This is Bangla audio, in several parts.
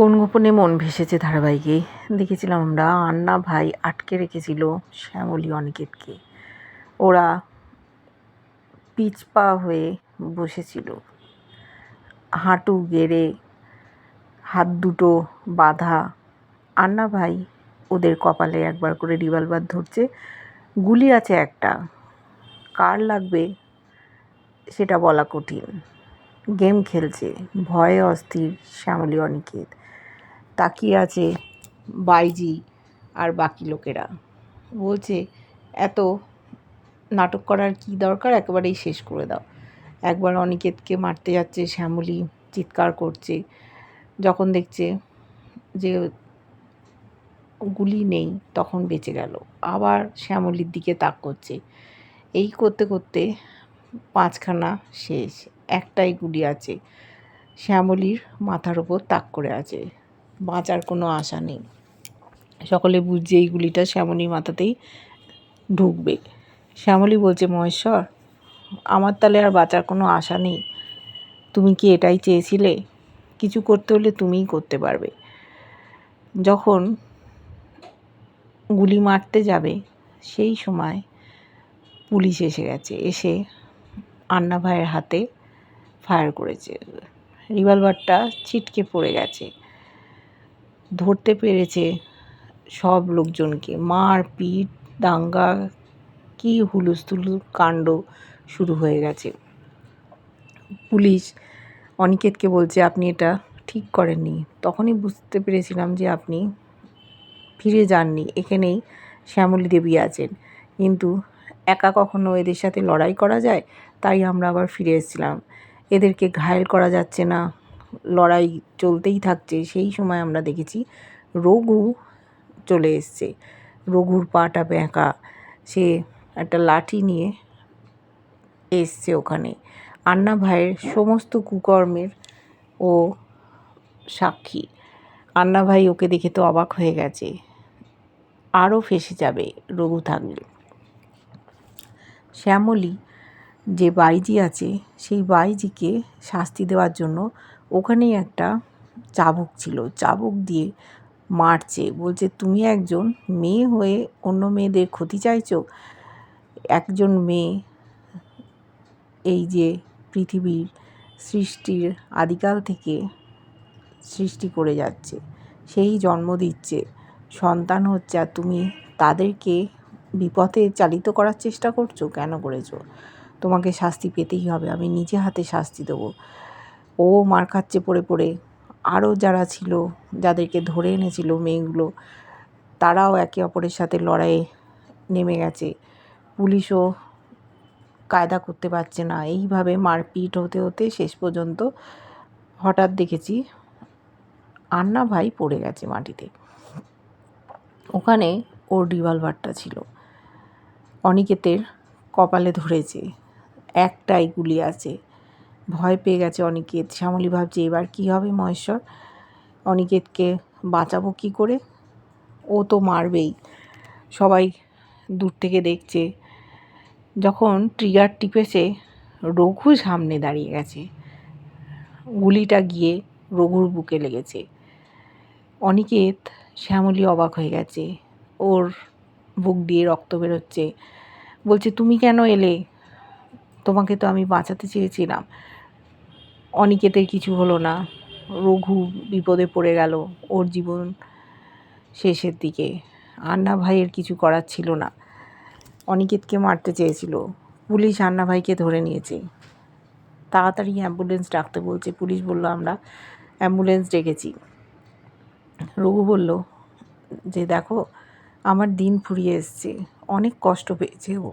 কোন গোপনে মন ভেসেছে ধারাবাহিকে? দেখেছিলাম আমরা আন্না ভাই আটকে রেখেছিল শ্যামলী অনিকেতকে। ওরা পিচপা হয়ে বসেছিল। হাঁটু গেড়ে হাত দুটো বাঁধা আন্না ভাই ওদের কপালে একবার করে রিভলভার ধরছে। গুলি আছে একটা। কার লাগবে সেটা বলা কঠিন। গেম খেলছে। ভয়ে অস্থির শ্যামলী অনিকেত। তাকিয়ে আছে বাইজি আর বাকি লোকেরা। বলছে, এত নাটক করার কি দরকার? একেবারেই শেষ করে দাও। একবার অনিকেতকে মারতে যাচ্ছে শ্যামলী, চিৎকার করছে। যখন দেখছে যে গুলি নেই, তখন বেঁচে গেল। আবার শ্যামলির দিকে তাক করছে। এই করতে করতে পাঁচখানা শেষ, একটাই গুলি আছে। শ্যামলীর মাথার ওপর তাক করে আছে। বাঁচার কোনো আশা নেই। সকলে বুঝছে এই গুলিটা শ্যামলীর মাথাতেই ঢুকবে। শ্যামলী বলছে, মহেশ্বর, আমার তাহলে আর বাঁচার কোনো আশা নেই। তুমি কি এটাই চেয়েছিলে? কিছু করতে হলে তুমিই করতে পারবে। যখন গুলি মারতে যাবে, সেই সময় পুলিশ এসে গেছে। এসে আন্না ভাইয়ের হাতে ফায়ার করেছে। রিভলভারটা ছিটকে পড়ে গেছে। ধরতে পেরেছে সব লোকজনকে। মার পিট, দাঙ্গা, কী হুলুস্থুলু কাণ্ড শুরু হয়ে গেছে। পুলিশ অনিকেতকে বলছে, আপনি এটা ঠিক করেননি। তখনই বুঝতে পেরেছিলাম যে আপনি ফিরে যাননি। এখানেই শ্যামলী দেবী আছেন। কিন্তু একা কখনো এদের সাথে লড়াই করা যায়? তাই আমরা আবার ফিরে এসেছিলাম। এদেরকে ঘায়েল করা যাচ্ছে না। লড়াই চলতেই থাকছে, সেই সময় আমরা দেখেছি রঘু চলে এসছে। রঘুর পাটা ব্যাঁকা সে একটা লাঠি নিয়ে এসছে ওখানে। আন্না ভাইয়ের সমস্ত কুকর্মের ও সাক্ষী। আন্না ভাই ওকে দেখে তো অবাক হয়ে গেছে। আরও ফেসে যাবে রঘু থাকলে। শ্যামলী যে বাইজি আছে, সেই বাইজিকে শাস্তি দেওয়ার জন্য ওখানেই একটা চাবুক ছিল। চাবুক দিয়ে মারছে, বলছে, তুমি একজন মেয়ে হয়ে অন্য মেয়েদের ক্ষতি চাইছো? একজন মেয়ে এই যে পৃথিবীর সৃষ্টির আদিকাল থেকে সৃষ্টি করে যাচ্ছে, সেই জন্ম দিচ্ছে। সন্তান হচ্ছে, আর তুমি তাদেরকে বিপথে চালিত করার চেষ্টা করছ? কেন করেছ? তোমাকে শাস্তি পেতেই হবে, আমি নিজে হাতে শাস্তি দেবো। ও মার খাচ্ছে পড়ে পড়ে। আরও যারা ছিল, যাদেরকে ধরে এনেছিল মেয়েগুলো, তারাও একে অপরের সাথে লড়াইয়ে নেমে গেছে। পুলিশও কায়দা করতে পারছে না। এইভাবে মারপিট হতে হতে শেষ পর্যন্ত হঠাৎ দেখেছি, আন্না ভাই পড়ে গেছে মাটিতে। ওখানে ওর রিভলভারটা ছিল। অনিকেতের কপালে ধরেছে। একটাই গুলি আছে। ভয় পেয়ে গেছে অনিকেত। শ্যামলী ভাবছে, এবার কী হবে মহেশ্বর? অনিকেতকে বাঁচাবো কী করে? ও তো মারবেই। সবাই দূর থেকে দেখছে, যখন ট্রিগার টিপেছে, রঘু সামনে দাঁড়িয়ে গেছে। গুলিটা গিয়ে রঘুর বুকে লেগেছে। অনিকেত, শ্যামলী অবাক হয়ে গেছে। ওর বুক দিয়ে রক্ত বেরোচ্ছে। বলছে, তুমি কেন এলে? তোমাকে তো আমি বাঁচাতে চেয়েছিলাম। অনিকেতের কিছু হলো না। রঘু বিপদে পড়ে গেল ওর জীবন শেষের দিকে। আন্না ভাইয়ের কিছু করার ছিল না। অনিকেতকে মারতে চেয়েছিল। পুলিশ আন্না ভাইকে ধরে নিয়েছে। তাড়াতাড়ি অ্যাম্বুলেন্স ডাকতে বলছে। পুলিশ বলল, আমরা অ্যাম্বুলেন্স ডেকেছি। রঘু বলল, যে দেখো, আমার দিন ফুরিয়ে এসছে। অনেক কষ্ট পেয়েছে ও।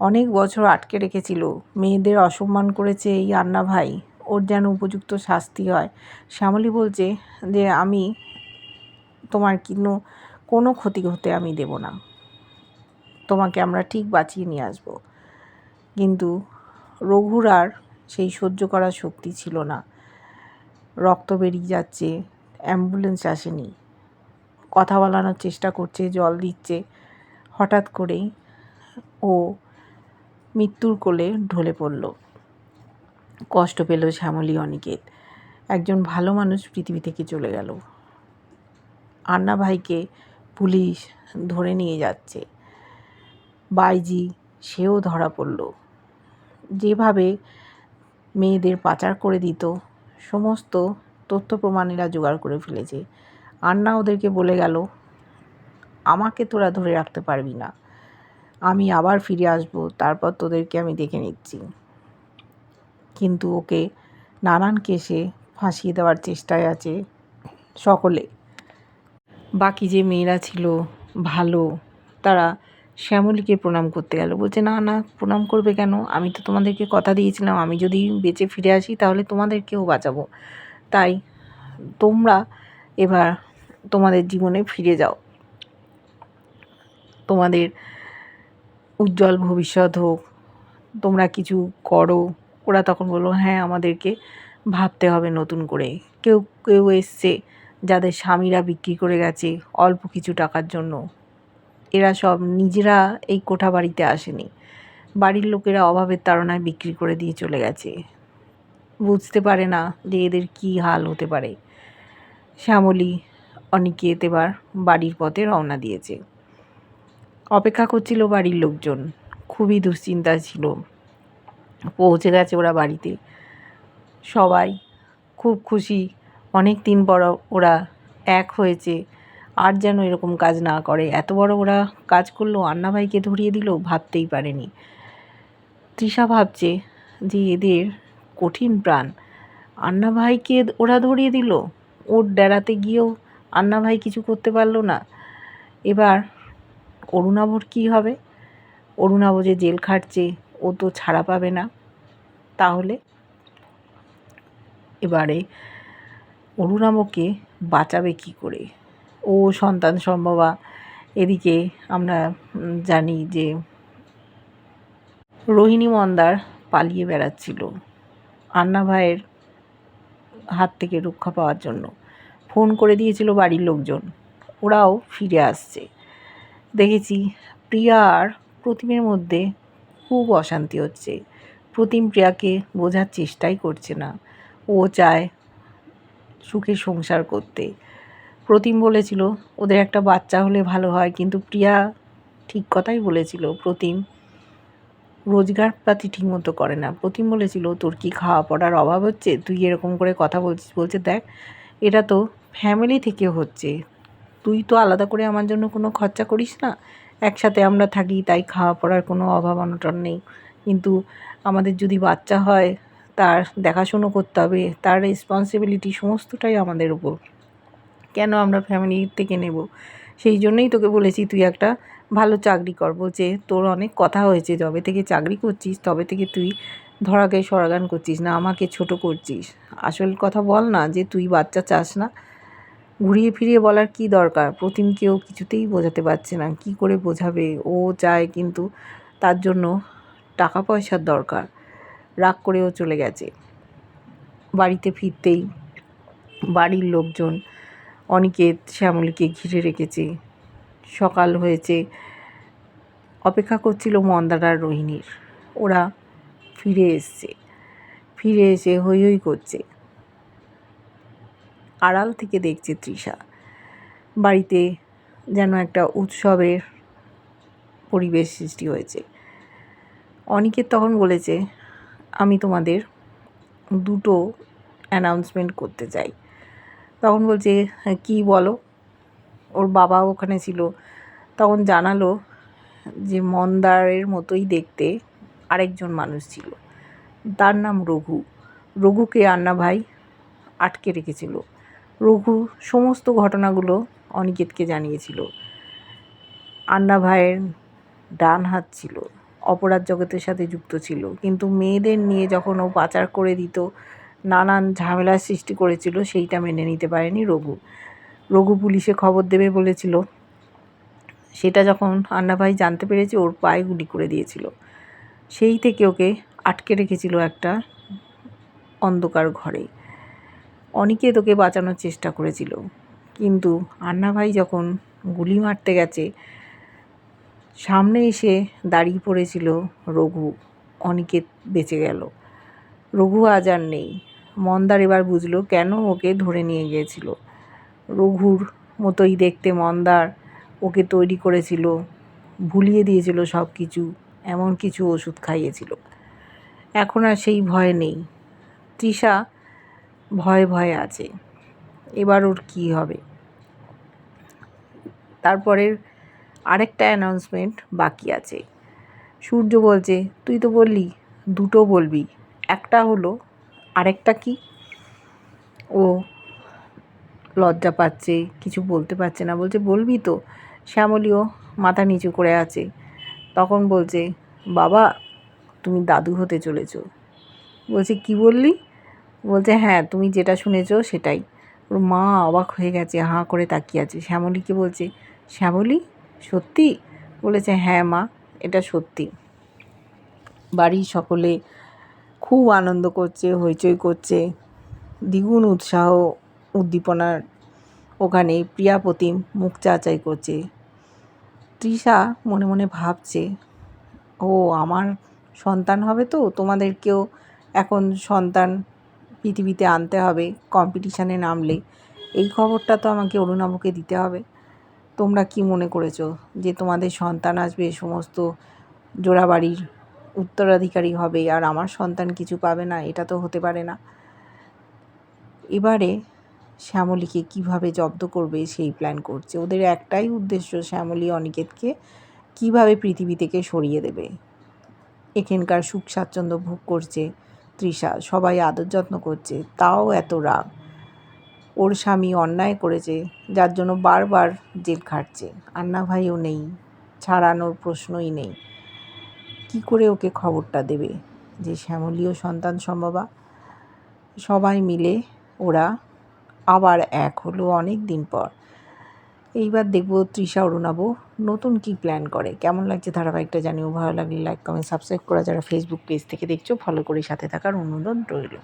অনেক বছর আটকে রেখেছিল। মেয়েদের অসম্মান করেছে এই আন্না ভাই। ওর যেন উপযুক্ত শাস্তি হয়। শ্যামলী বলছে যে, আমি তোমার কিন্তু কোনো ক্ষতি হতে আমি দেব না। তোমাকে আমরা ঠিক বাঁচিয়ে নিয়ে আসব। কিন্তু রঘুর আর সেই সহ্য করার শক্তি ছিল না। রক্ত বেরিয়ে যাচ্ছে, অ্যাম্বুলেন্স আসেনি। কথা বলানোর চেষ্টা করছে, জল দিচ্ছে। হঠাৎ করেই ও মৃত্যুর কোলে ঢলে পড়ল। কষ্ট পেল শ্যামলী অনিকেত। একজন ভালো মানুষ পৃথিবী থেকে চলে গেল। আন্না ভাইকে পুলিশ ধরে নিয়ে যাচ্ছে। বাইজি, সেও ধরা পড়ল। যেভাবে মেয়েদের পাচার করে দিত, সমস্ত তথ্য প্রমাণেরা জোগাড় করে ফেলেছে। আন্না ওদেরকে বলে গেল, আমাকে তোরা ধরে রাখতে পারবি না। আমি আবার ফিরে আসব, তারপর তোদেরকে আমি দেখে নিচ্ছি। কিন্তু ওকে নানান কেসে ফাঁসিয়ে দেওয়ার চেষ্টায় আছে সকলে। বাকি যে মেয়েরা ছিল ভালো, তারা শ্যামলীকে প্রণাম করতে গেল। বলছে, না না, প্রণাম করবে কেন? আমি তো তোমাদেরকে কথা দিয়েছিলাম। আমি যদি বেঁচে ফিরে আসি, তাহলে তোমাদেরকেও বাঁচাবো। তাই তোমরা এবার তোমাদের জীবনে ফিরে যাও। তোমাদের উজ্জ্বল ভবিষ্যৎ হোক, তোমরা কিছু করো ওরা তখন বলল হ্যাঁ আমাদেরকে ভাবতে হবে নতুন করে কেউ কেউ এসছে যাদের স্বামীরা বিক্রি করে গেছে অল্প কিছু টাকার জন্য। এরা সব নিজেরা এই কোঠা বাড়িতে আসেনি। বাড়ির লোকেরা অভাবের তাড়নায় বিক্রি করে দিয়ে চলে গেছে। বুঝতে পারে না যে এদের কী হাল হতে পারে। শ্যামলী অনিকেত এবার বাড়ির পথে রওনা দিয়েছে। অপেক্ষা করছিল বাড়ির লোকজন। খুবই দুশ্চিন্তা ছিল। পৌঁছে গেছে ওরা বাড়িতে। সবাই খুব খুশি। অনেক দিন পর ওরা এক হয়েছে। আর যেন এরকম কাজ না করে। এত বড় ওরা কাজ করল আন্না ভাইকে ধরিয়ে দিল, ভাবতেই পারেনি। তৃষা ভাবছে যে এদের কঠিন প্রাণ। আন্না ভাইকে ওরা ধরিয়ে দিল। ওর ডেরাতে গিয়েও আন্না ভাই কিছু করতে পারল না। এবার অরুণাবর কী হবে? অরুণাব যে জেল খাটছে। ও তো ছাড়া পাবে না। তাহলে এবারে অরুণাবকে বাঁচাবে কি করে? ও সন্তান সম্ভবা। এদিকে আমরা জানি যে রোহিণী মন্দার পালিয়ে বেড়াচ্ছিল আন্না ভাইয়ের হাত থেকে রক্ষা পাওয়ার জন্য। ফোন করে দিয়েছিল বাড়ির লোকজন। ওরাও ফিরে আসছে। দেখেছি প্রিয়া আর প্রতিমের মধ্যে খুব অশান্তি হচ্ছে। প্রতিম প্রিয়াকে বোঝার চেষ্টাই করছে না। ও চায় সুখে সংসার করতে। প্রতিম বলেছিল, ওদের একটা বাচ্চা হলে ভালো হয়। কিন্তু প্রিয়া ঠিক কথাই বলেছিল, প্রতিম রোজগার পাতি ঠিকমতো করে না। প্রতিম বলেছিল, তোর কি খাওয়া পড়ার অভাব হচ্ছে? তুই এরকম করে কথা বলছিস, বলছে, দেখ, এটা তো ফ্যামিলি থেকে হচ্ছে। তুই তো আলাদা করে আমার জন্য কোনো খরচা করিস না? একসাথে আমরা থাকি, তাই খাওয়া পড়ার কোনো অভাব অনটন নেই। কিন্তু আমাদের যদি বাচ্চা হয়, তার দেখাশুনো করতে হবে, তার রেসপন্সিবিলিটি সমস্তটাই আমাদের উপর। কেন আমরা ফ্যামিলি থেকে নেব? সেই জন্যই তোকে বলেছি, তুই একটা ভালো চাকরি কর। বলছে, তোর অনেক কথা হয়েছে, যবে থেকে চাকরি করছিস, তবে থেকে তুই ধরাকে সরাগান করছিস, না আমাকে ছোট করছিস। আসল কথা বল না যে, তুই বাচ্চা চাস না ঘুরিয়ে ফিরিয়ে বলার কি দরকার? প্রতিমকেও কিছুতেই বোঝাতে পারছে না। কি করে বোঝাবে? ও চায় কিন্তু তার জন্য টাকা পয়সার দরকার। রাগ করেও চলে গেছে। বাড়িতে ফিরতেই বাড়ির লোকজন অনিকেত শ্যামলীকে ঘিরে রেখেছে। সকাল হয়েছে। অপেক্ষা করছিল মন্দারার রোহিণীর। ওরা ফিরে এসছে। ফিরে এসে হই হই করছে। আড়াল থেকে দেখছে তৃষা। বাড়িতে যেন একটা উৎসবের পরিবেশ সৃষ্টি হয়েছে। অনিকেত তখন বলেছে, আমি তোমাদের দুটো অ্যানাউন্সমেন্ট করতে চাই। তখন বলছে, কী বলো? ওর বাবা ওখানে ছিল। তখন জানালো যে মন্দারের মতোই দেখতে আরেকজন মানুষ ছিল। তার নাম রঘু। রঘুকে আন্না ভাই আটকে রেখেছিল। রঘু সমস্ত ঘটনাগুলো অনিকেতকে জানিয়েছিল। আন্না ভাইয়ের ডান হাত ছিল, অপরাধ জগতের সাথে যুক্ত ছিল, কিন্তু মেয়েদের নিয়ে যখন ও পাচার করে দিত, নানান ঝামেলার সৃষ্টি করেছিল, সেইটা মেনে নিতে পারেনি রঘু। রঘু পুলিশে খবর দেবে বলেছিল। সেটা যখন আন্নাভাই জানতে পেরেছে, ওর পায়ে গুলি করে দিয়েছিল। সেই থেকে ওকে আটকে রেখেছিল একটা অন্ধকার ঘরে। অনেকে তোকে বাঁচানোর চেষ্টা করেছিল। কিন্তু আন্নাভাই যখন গুলি মারতে গেছে, সামনে এসে দাঁড়িয়ে পড়েছিল রঘু। অনিকেত বেঁচে গেল। রঘু আজ আর নেই। মন্দার এবার বুঝলো কেন ওকে ধরে নিয়ে গিয়েছিল। রঘুর মতোই দেখতে মন্দার ওকে তৈরি করেছিল, ভুলিয়ে দিয়েছিল সব কিছু, এমন কিছু ওষুধ খাইয়েছিল। এখন আর সেই ভয় নেই। তৃষা ভয়ে ভয়ে আছে। এবার ওর কী হবে? তারপরের আরেকটা অ্যানাউন্সমেন্ট বাকি আছে। সূর্য বলছে, তুই তো বললি, দুটো বলবি। একটা হলো, আরেকটা কি? ও লজ্জা পাচ্ছে, কিছু বলতে পারছে না। বলছে, বলবি তো? শ্যামলীও মাথা নিচু করে আছে। তখন বলছে, বাবা, তুমি দাদু হতে চলেছ। বলছে, কি বললি? বলছে হ্যাঁ তুমি যেটা শুনেছো সেটাই। ওর মা অবাক হয়ে গেছে, হাঁ করে তাকিয়ে আছে। শ্যামলীকে বলছে? শ্যামলী, সত্যি? বলেছে হ্যাঁ মা, এটা সত্যি। বাড়ির সকলে খুব আনন্দ করছে, হইচই করছে। দ্বিগুণ উৎসাহ উদ্দীপনার ওখানে প্রিয়া প্রতিম মুখ চাচাই করছে। তৃষা মনে মনে ভাবছে, ও, আমার সন্তান হবে তো? তোমাদেরকেও এখন সন্তান পৃথিবীতে আনতে হবে কম্পিটিশানে নামলে। এই খবরটা তো আমাকে অরুণাবকে দিতে হবে। তোমরা কি মনে করেছ যে তোমাদের সন্তান আসবে, সমস্ত জোড়াবাড়ির উত্তরাধিকারী হবে আর আমার সন্তান কিছু পাবে না? এটা তো হতে পারে না। এবারে শ্যামলীকে কীভাবে জব্দ করবে সেই প্ল্যান করছে। ওদের একটাই উদ্দেশ্য শ্যামলী অনিকেতকে কীভাবে পৃথিবী থেকে সরিয়ে দেবে। এখানকার সুখ স্বাচ্ছন্দ্য ভোগ করছে। তৃষা, সবাই আদর যত্ন করছে। তাও এত রাগ। ওর স্বামী অন্যায় করেছে, যার জন্য বারবার জেল খাটছে। আন্না ভাইও নেই, ছাড়ানোর প্রশ্নই নেই। কি করে ওকে খবরটা দেবে যে শ্যামলীয় সন্তান সম্ভবা? সবাই মিলে ওরা আবার এক হলো অনেক দিন পর। এইবার দেখব তৃষা অরুণাব নতুন কি প্ল্যান করে। কেমন লাগছে ধারাবাহিকটা জানিও? ভালো লাগলে লাইক কমেন্ট সাবস্ক্রাইব করা যারা ফেসবুক পেজ থেকে দেখছ ফলো করে সাথে থাকার অনুরোধ রইল।